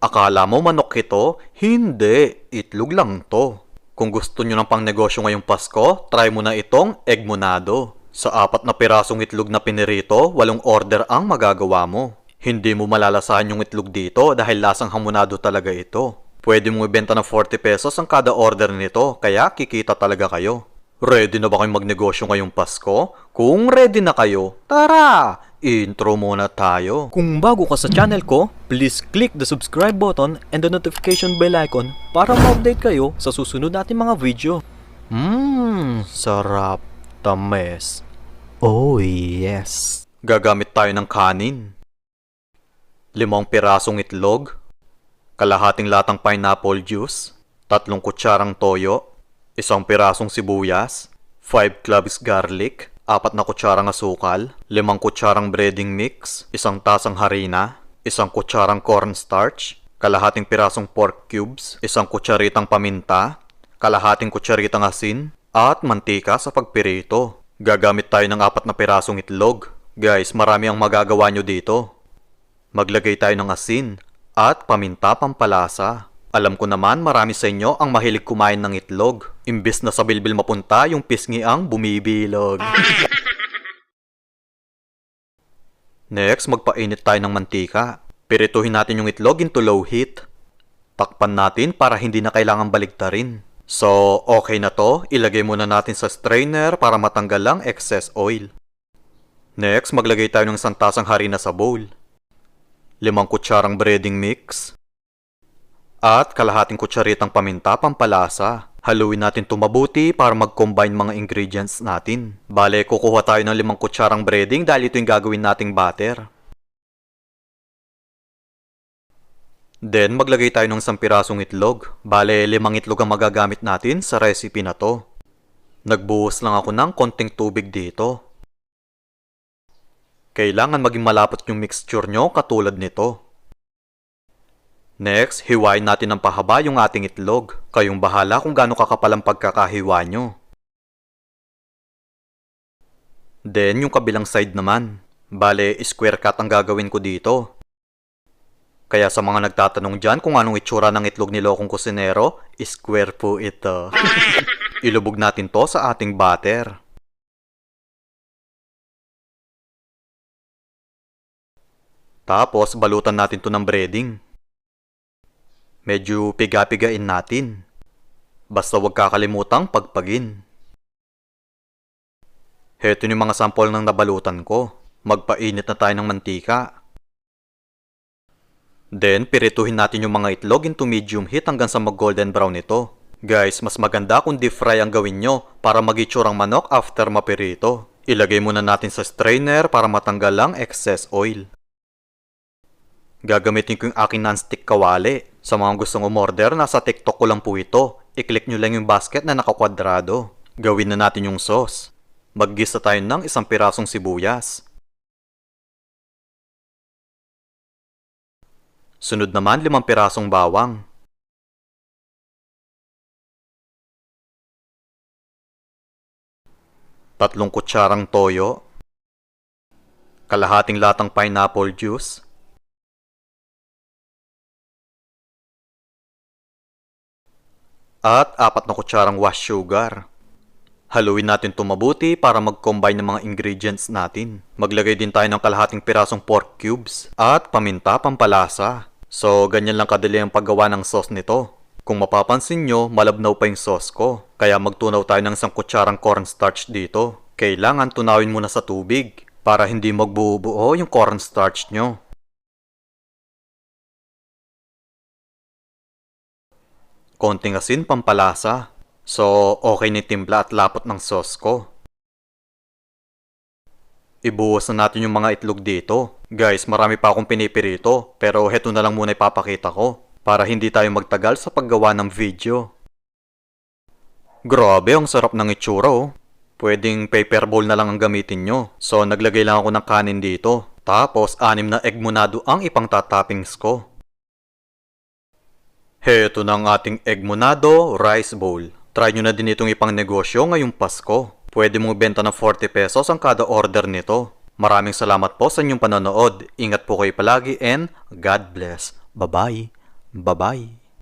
Akala mo manok ito? Hindi, itlog lang to. Kung gusto nyo ng pang negosyo ngayong Pasko, try mo na itong egg monado. Sa apat na pirasong itlog na pinirito, walong order ang magagawa mo. Hindi mo malalasahan yung itlog dito dahil lasang hamonado talaga ito. Pwede mong ibenta ng 40 pesos ang kada order nito, kaya kikita talaga kayo. Ready na ba kayong magnegosyo ngayong Pasko? Kung ready na kayo, tara! Intro muna tayo. Kung bago ka sa channel ko, please click the subscribe button and the notification bell icon para ma-update kayo sa susunod nating mga video. Mmm, sarap. Tames. Oh yes. Gagamit tayo ng kanin. Limang pirasong itlog, kalahating latang pineapple juice, tatlong kutsarang toyo, isang pirasong sibuyas, 5 cloves garlic, apat na kutsarang asukal, limang kutsarang breading mix, isang tasang harina, isang kutsarang cornstarch, kalahating pirasong pork cubes, isang kutsaritang paminta, kalahating kutsaritang asin, at mantika sa pagpirito. Gagamit tayo ng apat na pirasong itlog. Guys, marami ang magagawa nyo dito. Maglagay tayo ng asin at paminta pampalasa. Alam ko naman marami sa inyo ang mahilig kumain ng itlog. Imbis na sa bilbil mapunta, yung pisngi ang bumibilog. Next, magpainit tayo ng mantika. Pirituhin natin yung itlog into low heat. Takpan natin para hindi na kailangan baligtarin. So, okay na to. Ilagay muna natin sa strainer para matanggal lang excess oil. Next, maglagay tayo ng isang tasang harina sa bowl. Limang kutsarang breading mix. At kalahating kutsaritang paminta pampalasa. Haluin natin ito mabuti para mag-combine mga ingredients natin. Bale, kukuha tayo ng limang kutsarang breading dahil ito yung gagawin nating batter. Then, maglagay tayo ng isang pirasong itlog. Bale, limang itlog ang magagamit natin sa recipe na to. Nagbuhos lang ako ng konting tubig dito. Kailangan maging malapot yung mixture nyo katulad nito. Next, hiwain natin ng pahaba yung ating itlog. Kayong bahala kung gaano kakapal ang pagkakahiwa nyo. Then, yung kabilang side naman. Bale, square cut ang gagawin ko dito. Kaya sa mga nagtatanong dyan kung anong itsura ng itlog ni Lokong Kusinero, square po ito. Ilubog natin to sa ating batter. Tapos, balutan natin to ng breading. Medyo piga-pigain natin. Basta huwag kakalimutang pagpagin. Heto yung mga sample ng nabalutan ko. Magpainit na tayo ng mantika. Then, pirituhin natin yung mga itlog into medium heat hanggang sa mag-golden brown ito. Guys, mas maganda kung deep fry ang gawin nyo para magitsurang manok after mapirito. Ilagay muna natin sa strainer para matanggal lang excess oil. Gagamitin ko yung aking non-stick kawali. Sa mga gustong umorder, nasa TikTok ko lang po ito. I-click nyo lang yung basket na nakakwadrado. Gawin na natin yung sauce. Maggisa tayo ng isang pirasong sibuyas. Sunod naman limang pirasong bawang. Tatlong kutsarang toyo. Kalahating latang pineapple juice. At apat na kutsarang wash sugar. Haluin natin ito mabuti para mag-combine ng mga ingredients natin. Maglagay din tayo ng kalahating pirasong pork cubes at paminta pampalasa. So, ganyan lang kadali ang paggawa ng sauce nito. Kung mapapansin nyo, malabnaw pa yung sauce ko. Kaya magtunaw tayo ng isang kutsarang cornstarch dito. Kailangan tunawin muna sa tubig para hindi magbubuo yung cornstarch nyo. Konting asin pampalasa. So, okay ni timpla at lapot ng sauce ko. Ibuhos na natin yung mga itlog dito. Guys, marami pa akong pinipirito, pero heto na lang muna ipapakita ko para hindi tayo magtagal sa paggawa ng video. Grabe, ang sarap ng itsura oh. Pwedeng paper bowl na lang ang gamitin nyo. So, naglagay lang ako ng kanin dito. Tapos, anim na egg monado ang ipang ko. Heto na ang ating egg monado rice bowl. Try nyo na din itong ipang negosyo ngayong Pasko. Pwede mong benta ng 40 pesos ang kada order nito. Maraming salamat po sa inyong panonood. Ingat po kayo palagi and God bless. Bye-bye. Bye-bye!